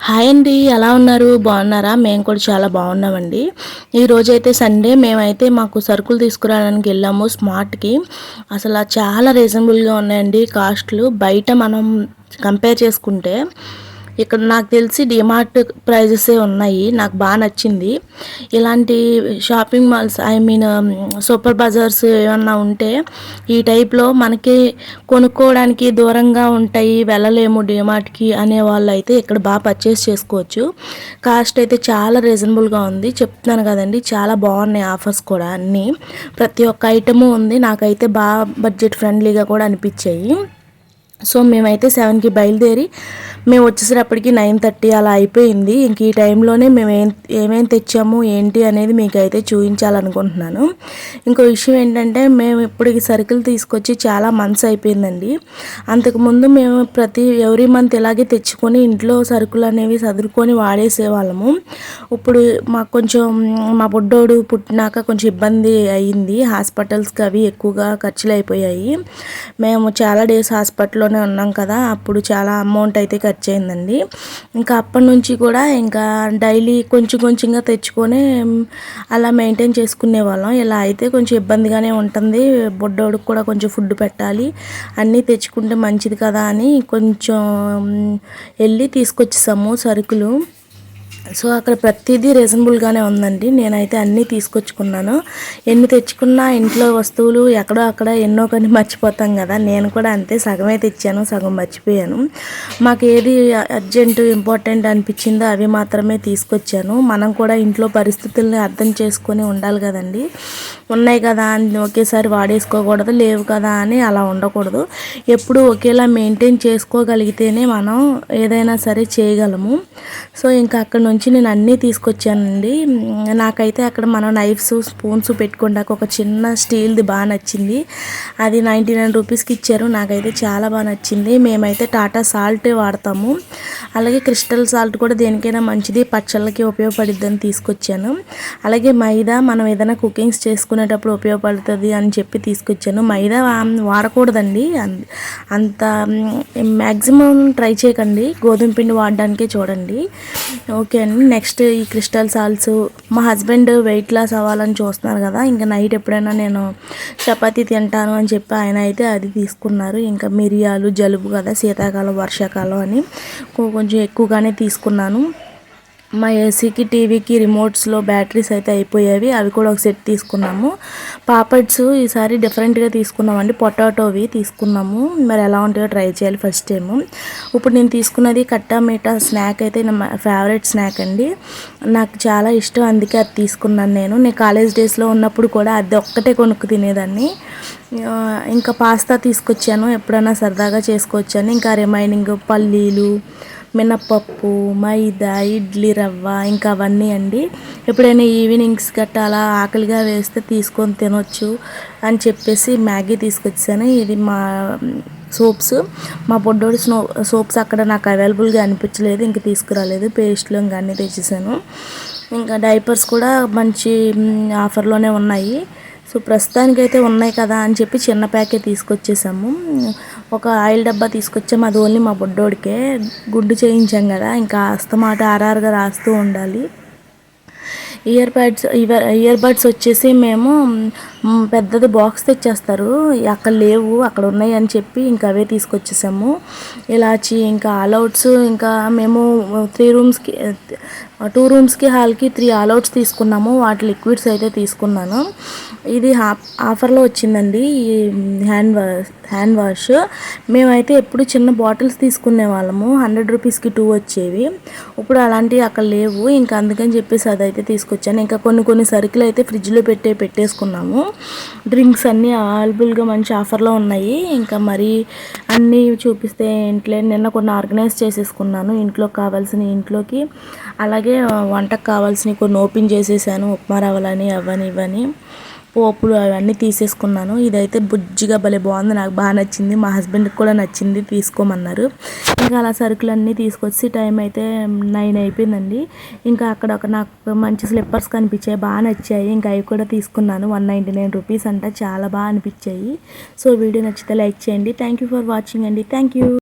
Hi అండి ఎలా ఉన్నారు? బాగున్నారా? మేము కూడా చాలా బాగున్నామండి. ఈరోజు అయితే సండే మేమైతే మాకు సరుకులు తీసుకురావడానికి వెళ్ళాము స్మార్ట్కి అసలు చాలా రీజనబుల్గా ఉన్నాయండి కాస్ట్లు. బయట మనం కంపేర్ చేసుకుంటే ఇక్కడ నాకు తెలిసి డిమార్ట్ ప్రైజెసే ఉన్నాయి. నాకు బాగా నచ్చింది. ఇలాంటి shopping malls I mean super bazaars ఏమన్నా ఉంటే ఈ టైప్లో మనకి కొనుక్కోవడానికి దూరంగా ఉంటాయి వెళ్ళలేము డిమార్ట్కి అనే వాళ్ళు అయితే ఇక్కడ బాగా పర్చేస్ చేసుకోవచ్చు. కాస్ట్ అయితే చాలా రీజనబుల్గా ఉంది. చెప్తున్నాను కదండి చాలా బాగున్నాయి ఆఫర్స్ కూడా అన్నీ. ప్రతి ఒక్క ఐటము ఉంది. నాకైతే బాగా బడ్జెట్ ఫ్రెండ్లీగా కూడా అనిపించాయి. సో మేమైతే సెవెన్కి బయలుదేరి మేము వచ్చేసేటప్పటికి నైన్ థర్టీ అలా అయిపోయింది. ఇంక ఈ టైంలోనే మేము ఏం ఏమేమి తెచ్చాము ఏంటి అనేది మీకు అయితే చూపించాలనుకుంటున్నాను. ఇంకో విషయం ఏంటంటే మేము ఇప్పటికి సరుకులు తీసుకొచ్చి చాలా మంత్స్ అయిపోయిందండి. అంతకుముందు మేము ప్రతి ఎవ్రీ మంత్ ఇలాగే తెచ్చుకొని ఇంట్లో సరుకులు అనేవి సదురుకొని వాడేసేవాళ్ళము. ఇప్పుడు మాకు కొంచెం మా బుడ్డోడు పుట్టినాక కొంచెం ఇబ్బంది అయ్యింది హాస్పిటల్స్కి అవి ఎక్కువగా ఖర్చులు అయిపోయాయి మేము చాలా డేస్ హాస్పిటల్లో హాస్పిటల్లోనే ఉన్నాం కదా అప్పుడు చాలా అమౌంట్ అయితే ఖర్చు అయిందండి ఇంకా అప్పటి నుంచి కూడా ఇంకా డైలీ కొంచెం కొంచెంగా తెచ్చుకొని అలా మెయింటైన్ చేసుకునే వాళ్ళం. ఇలా అయితే కొంచెం ఇబ్బందిగానే ఉంటుంది. బొడ్డోడికి కూడా కొంచెం ఫుడ్ పెట్టాలి. అన్నీ తెచ్చుకుంటే మంచిది కదా అని కొంచెం వెళ్ళి తీసుకొచ్చేసాము సరుకులు. సో అక్కడ ప్రతిదీ రీజనబుల్గానే ఉందండి. నేనైతే అన్నీ తీసుకొచ్చుకున్నాను. ఎన్ని తెచ్చుకున్నా ఇంట్లో వస్తువులు ఎక్కడో అక్కడ ఎన్నో కొన్ని మర్చిపోతాం కదా. నేను కూడా అంతే సగమే తెచ్చాను సగం మర్చిపోయాను. మాకు ఏది అర్జెంటు ఇంపార్టెంట్ అనిపించిందో అవి మాత్రమే తీసుకొచ్చాను. మనం కూడా ఇంట్లో పరిస్థితుల్ని అర్థం చేసుకొని ఉండాలి కదండి. ఉన్నాయి కదా అని ఒకేసారి వాడేసుకోకూడదు లేవు కదా అని అలా ఉండకూడదు. ఎప్పుడు ఒకేలా మెయింటైన్ చేసుకోగలిగితేనే మనం ఏదైనా సరే చేయగలము. సో ఇంకా అక్కడ నుంచి నేను అన్నీ తీసుకొచ్చానండి. నాకైతే అక్కడ మనం నైఫ్స్ స్పూన్స్ పెట్టుకోవడానికి ఒక చిన్న స్టీల్ది బాగా నచ్చింది. అది నైంటీ నైన్ రూపీస్కి ఇచ్చారు. నాకైతే చాలా బాగా నచ్చింది. మేమైతే టాటా సాల్ట్ వాడతాము. అలాగే క్రిస్టల్ సాల్ట్ కూడా దేనికైనా మంచిది. పచ్చళ్ళకి ఉపయోగపడిద్దని తీసుకొచ్చాను. అలాగే మైదా మనం ఏదైనా కుకింగ్స్ చేసుకునేటప్పుడు ఉపయోగపడుతుంది అని చెప్పి తీసుకొచ్చాను. మైదా వాడకూడదండి. అంత మ్యాక్సిమం ట్రై చేయకండి. గోధుమ పిండి వాడడానికే చూడండి. ఓకే అండి. నెక్స్ట్ ఈ క్రిస్టల్ సాల్స్. మా హస్బెండ్ వెయిట్ లాస్ అవ్వాలని చూస్తున్నారు కదా ఇంకా నైట్ ఎప్పుడైనా నేను చపాతి తింటాను అని చెప్పి ఆయన అయితే అది తీసుకున్నారు. ఇంకా మిరియాలు జలుబు కదా శీతాకాలం వర్షాకాలం అని కొంచెం ఎక్కువగానే తీసుకున్నాను. మా ఏసీకి టీవీకి రిమోట్స్లో బ్యాటరీస్ అయితే అయిపోయేవి. అవి కూడా ఒక సెట్ తీసుకున్నాము. పాపడ్స్ ఈసారి డిఫరెంట్గా తీసుకున్నామండి. పొటాటోవి తీసుకున్నాము. మరి ఎలా ఉంటాయో ట్రై చేయాలి ఫస్ట్ టైము. ఇప్పుడు నేను తీసుకున్నది కట్టా మీటా స్నాక్ అయితే నా ఫేవరెట్ స్నాక్ అండి. నాకు చాలా ఇష్టం అందుకే అది తీసుకున్నాను నేను. నేను కాలేజ్ డేస్లో ఉన్నప్పుడు కూడా అది ఒక్కటే కొనుక్కు తినేదాన్ని. ఇంకా పాస్తా తీసుకొచ్చాను. ఎప్పుడైనా సరదాగా చేసుకోవచ్చాను. ఇంకా రిమైనింగ్ పల్లీలు మినప్పప్పు మైదా ఇడ్లీ రవ్వ ఇంకా అవన్నీ అండి. ఎప్పుడైనా ఈవినింగ్స్ గట్టా అలా ఆకలిగా వేస్తే తీసుకొని తినొచ్చు అని చెప్పేసి మ్యాగీ తీసుకొచ్చాను. ఇది మా సోప్స్. మా బొడ్డోడి స్నో సోప్స్ అక్కడ నాకు అవైలబుల్గా అనిపించలేదు ఇంక తీసుకురాలేదు. పేస్ట్లు ఇంకా అన్నీ తెచ్చేసాను. ఇంకా డైపర్స్ కూడా మంచి ఆఫర్లోనే ఉన్నాయి. సో ప్రస్తుతానికైతే ఉన్నాయి కదా అని చెప్పి చిన్న ప్యాకే తీసుకొచ్చేసాము. ఒక ఆయిల్ డబ్బా తీసుకొచ్చాం. అది ఓన్లీ మా బొడ్డోడికే. గుడ్డు చేయించాం కదా ఇంకా అస్తమాట ఆర్ఆర్గా రాస్తూ ఉండాలి. ఇయర్ బడ్స్ ఇయర్ బడ్స్ వచ్చేసి మేము పెద్దది బాక్స్ తెచ్చేస్తారు. అక్కడ లేవు అక్కడ ఉన్నాయి అని చెప్పి ఇంకా అవే తీసుకొచ్చేసాము. ఇలాచి ఇంకా ఆల్అవుట్స్ ఇంకా మేము త్రీ రూమ్స్కి టూ రూమ్స్కి హాల్కి త్రీ ఆల్అవుట్స్ తీసుకున్నాము. వాటి లిక్విడ్స్ అయితే తీసుకున్నాను. ఇది ఆఫర్లో వచ్చిందండి. ఈ హ్యాండ్ వాష్ హ్యాండ్ వాష్ మేమైతే ఎప్పుడు చిన్న బాటిల్స్ తీసుకునే వాళ్ళము. హండ్రెడ్ రూపీస్కి టూ వచ్చేవి. ఇప్పుడు అలాంటివి అక్కడ లేవు. ఇంకా అందుకని చెప్పేసి అదైతే తీసుకొచ్చాను. ఇంకా కొన్ని కొన్ని సరుకులు అయితే ఫ్రిడ్జ్లో పెట్టే పెట్టేసుకున్నాము. డ్రింక్స్ అన్నీ అవైలబుల్గా మంచి ఆఫర్లో ఉన్నాయి. ఇంకా మరి అన్నీ చూపిస్తే ఇంట్లో నిన్న కొన్ని ఆర్గనైజ్ చేసేసుకున్నాను. ఇంట్లో కావాల్సిన ఇంట్లోకి అలాగే వంటకు కావాల్సినవి కొన్ని ఓపెన్ చేసేసాను. ఉప్మా రవ్వలని అవని ఇవని పోపులు అవన్నీ తీసేసుకున్నాను. ఇదైతే బుజ్జిగా భలే బాగుంది. నాకు బాగా నచ్చింది. మా హస్బెండ్కి కూడా నచ్చింది. తీసుకోమన్నారు. ఇంకా అలా సరుకులన్నీ తీసుకొచ్చి టైం అయితే నైన్ అయిపోయిందండి. ఇంకా అక్కడ ఒక నాకు మంచి స్లిప్పర్స్ కనిపించాయి. బాగా నచ్చాయి. ఇంకా అవి కూడా తీసుకున్నాను. వన్ నైంటీ నైన్ రూపీస్ అంట. చాలా బాగా అనిపించాయి. సో వీడియో నచ్చితే లైక్ చేయండి. థ్యాంక్ యూ ఫర్ వాచింగ్ అండి. Thank you